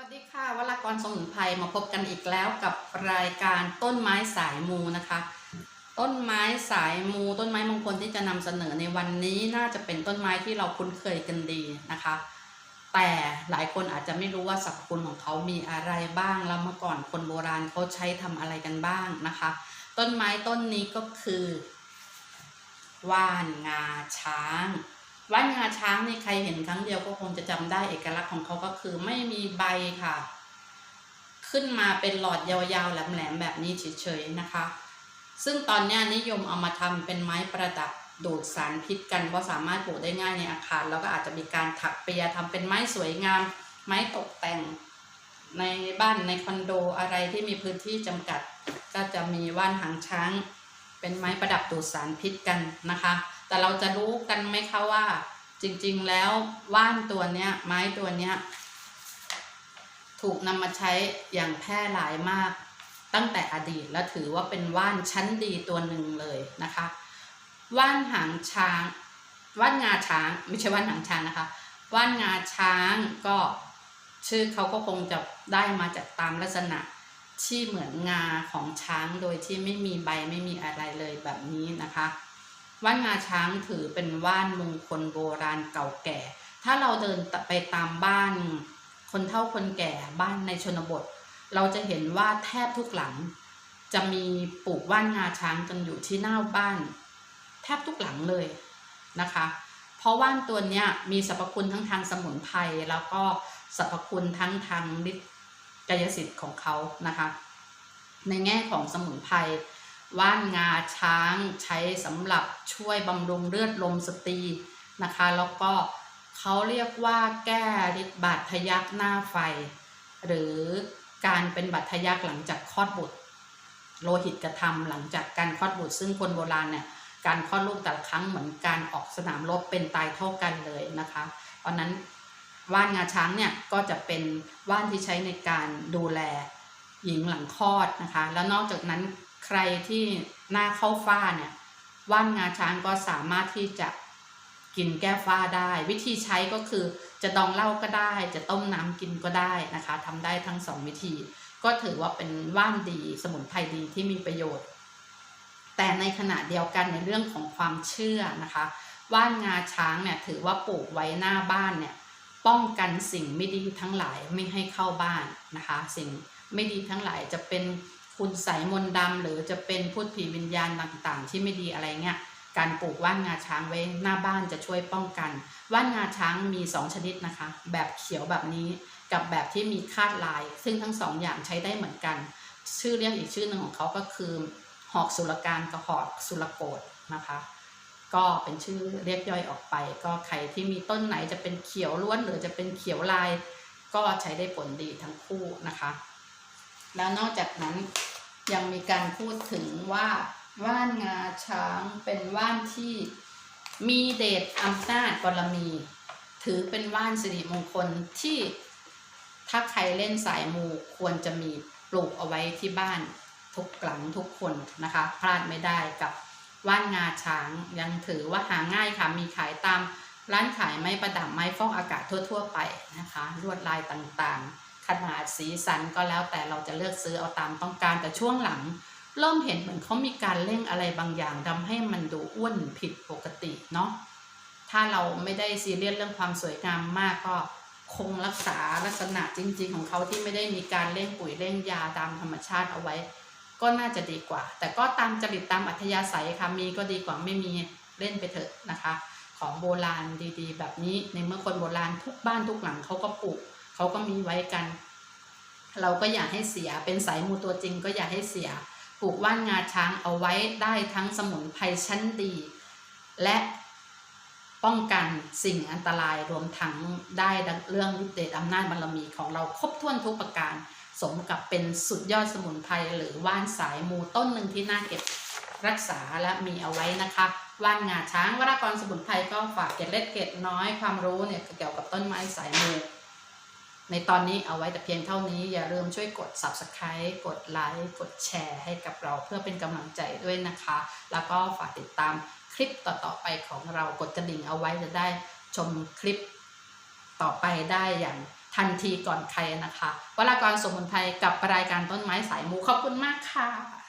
วัสดีค่ะวรากรสมุนไพรมาพบกันอีกแล้วกับรายการต้นไม้สายมูนะคะ ต้นไม้สายมู ต้นไม้มงคลที่จะนำเสนอในวันนี้น่าจะเป็นต้นไม้ที่เราคุ้นเคยกันดีนะคะ แต่หลายคนอาจจะไม่รู้ว่าสรรพคุณของเขามีอะไรบ้างแล้วเมื่อก่อนคนโบราณเขาใช้ทำอะไรกันบ้างนะคะ ต้นไม้ต้นนี้ก็คือ ว่านงาช้าง ว่านงาช้างนี่ใครเห็นครั้งเดียวก็คงจะจำได้เอกลักษณ์ของเขาก็คือไม่มีใบค่ะ ขึ้นมาเป็นหลอดยาวๆแหลมๆแบบนี้เฉยๆนะคะ ซึ่งตอนนี้นิยมเอามาทำเป็นไม้ประดับดูดสารพิษกันเพราะสามารถปลูกได้ง่ายในอาคารแล้วก็อาจจะมีการถักเปียทำเป็นไม้สวยงาม ไม้ตกแต่ง ในบ้านในคอนโดอะไรที่มีพื้นที่จำกัด ก็จะมีว่านหางช้าง เป็นไม้ประดับดูดสารพิษกันนะคะ แต่เราจะรู้กันไหมคะว่า จริงๆแล้วว่านตัวเนี้ย ไม้ตัวเนี้ย ถูกนำมาใช้อย่างแพร่หลายมาก ตั้งแต่อดีตและถือว่าเป็นว่านชั้นดีตัวหนึ่งเลยนะคะ ว่านหางช้างว่านงาช้างไม่ใช่ว่านหางช้างนะคะว่านงาช้างก็ชื่อเขาก็คงจะได้มาจากตามลักษณะที่เหมือนงาของช้างโดยที่ไม่มีใบไม่มีอะไรเลยแบบนี้นะคะ ว่านงาช้างถือเป็นว่านมงคลโบราณเก่าแก่ ถ้าเราเดินไปตามบ้าน คนเฒ่าคนแก่บ้านในชนบท เราจะเห็นว่าแทบทุกหลัง จะมีปลูกว่านงาช้างกันอยู่ที่หน้าบ้าน แทบทุกหลังเลยนะคะ เพราะว่านตัวเนี้ยมีสรรพคุณทั้งทางสมุนไพรแล้วก็สรรพคุณทั้งทางฤทธิ์กายสิทธิ์ของเขานะคะ ในแง่ของสมุนไพร ว่านงาช้างใช้สำหรับช่วยบำรุงเลือดลมสตรีนะคะ แล้วก็เขาเรียกว่าแก้ฤทธิ์บาดทะยักหน้าไฟ หรือการเป็นบาดทะยักหลังจากคลอดบุตร โลหิตกระทำหลังจากการคลอดบุตร ซึ่งคนโบราณเนี่ยการคลอดลูกแต่ละครั้งเหมือนการออกสนามรบเป็นตายเท่ากันเลยนะคะเพราะนั้นว่านงาช้างเนี่ยก็จะเป็นว่านที่ใช้ในการดูแลหญิงหลังคลอดนะคะ แล้วนอกจากนั้น ใครที่หน้าเข้าฝ้าเนี่ยว่านงาช้างก็สามารถที่จะกินแก้ฝ้าได้ วิธีใช้ก็คือจะดองเหล้าก็ได้ จะต้มน้ำกินก็ได้นะคะทำได้ทั้งสองวิธี ก็ถือว่าเป็นว่านดีสมุนไพรดีที่มีประโยชน์ แต่ในขณะเดียวกันในเรื่องของความเชื่อนะคะ ว่านงาช้างเนี่ยถือว่าปลูกไว้หน้าบ้านเนี่ยป้องกันสิ่งไม่ดีทั้งหลายไม่ให้เข้าบ้านนะคะ สิ่งไม่ดีทั้งหลายจะเป็น คุณใสมนต์ดำหรือจะเป็นพูดผีวิญญาณต่างๆ ที่ไม่ดีอะไรเงี้ยการปลูกว่านงาช้างไว้หน้าบ้านจะช่วยป้องกัน ว่านงาช้างมี 2 ชนิดนะคะ แบบเขียวแบบนี้กับแบบที่มีคาดลาย ซึ่งทั้งสองอย่างใช้ได้เหมือนกัน ชื่อเรียกอีกชื่อหนึ่งของเขาก็คือ หอกสุรการกับหอกสุรโกฏนะคะก็เป็นชื่อเรียกย่อยออกไป ก็ใครที่มีต้นไหนจะเป็นเขียวล้วนหรือจะเป็นเขียวลาย ก็ใช้ได้ผลดีทั้งคู่นะคะ แล้วนอกจากนั้นยังมีการพูดถึงว่าว่านงาช้างเป็นว่านที่มีเดชอำนาจบารมี ถือเป็นว่านสิริมงคลที่ถ้าใครเล่นสายมูควรจะมีปลูกเอาไว้ที่บ้านทุกหลังทุกคนนะคะ พลาดไม่ได้กับว่านงาช้างยังถือว่าหาง่ายค่ะ มีขายตามร้านขายไม้ประดับไม้ฟอกอากาศทั่ว ๆ ไปนะคะลวดลายต่างๆ ขนาดสีสันก็แล้วแต่เราจะเลือกซื้อเอาตามต้องการแต่ช่วงหลัง เริ่มเห็นเหมือนเขามีการเร่งอะไรบางอย่างทำให้มันดูอ้วนผิดปกติเนาะถ้าเราไม่ได้ซีเรียสเรื่องความสวยงามมากก็คงรักษาลักษณะจริง ๆ ของเขาที่ไม่ได้มีการเร่งปุ๋ยเร่งยาตามธรรมชาติเอาไว้ ก็น่าจะดีกว่า แต่ก็ตามจริตตามอัธยาศัยค่ะมีก็ดีกว่าไม่มีเล่นไปเถอะนะคะ ของโบราณดีๆ แบบนี้ในเมื่อคนโบราณทุกบ้านทุกหลังเขาก็ปลูก เขาก็มีไว้กัน เราก็อยากให้เสียเป็นสายมูตัวจริงก็อยากให้เสียปลูกว่านงาช้างเอาไว้ได้ทั้งสมุนไพรชั้นดี และป้องกันสิ่งอันตรายรวมทั้งได้เรื่องฤทธิ์เดชอำนาจบารมีของเราครบถ้วนทุกประการ สมกับเป็นสุดยอดสมุนไพรหรือว่านสายมูต้นหนึ่งที่น่าเก็บรักษาและมีเอาไว้นะคะว่านงาช้างวรากรสมุนไพรก็ฝากเกล็ดเล็ดเกล็ดน้อยความรู้เนี่ยเกี่ยวกับต้นไม้สายมู ในตอนนี้เอาไว้แต่เพียงเท่านี้ อย่าลืมช่วยกด subscribe กดไลค์กดแชร์ให้กับเราเพื่อเป็นกำลังใจด้วยนะคะ แล้วก็ฝากติดตามคลิปต่อๆไปของเรากดกระดิ่งเอาไว้จะได้ชมคลิปต่อไปได้อย่างทันทีก่อนใครนะคะวรากรสมุนไพรกับรายการต้นไม้สายมูขอบคุณมากค่ะ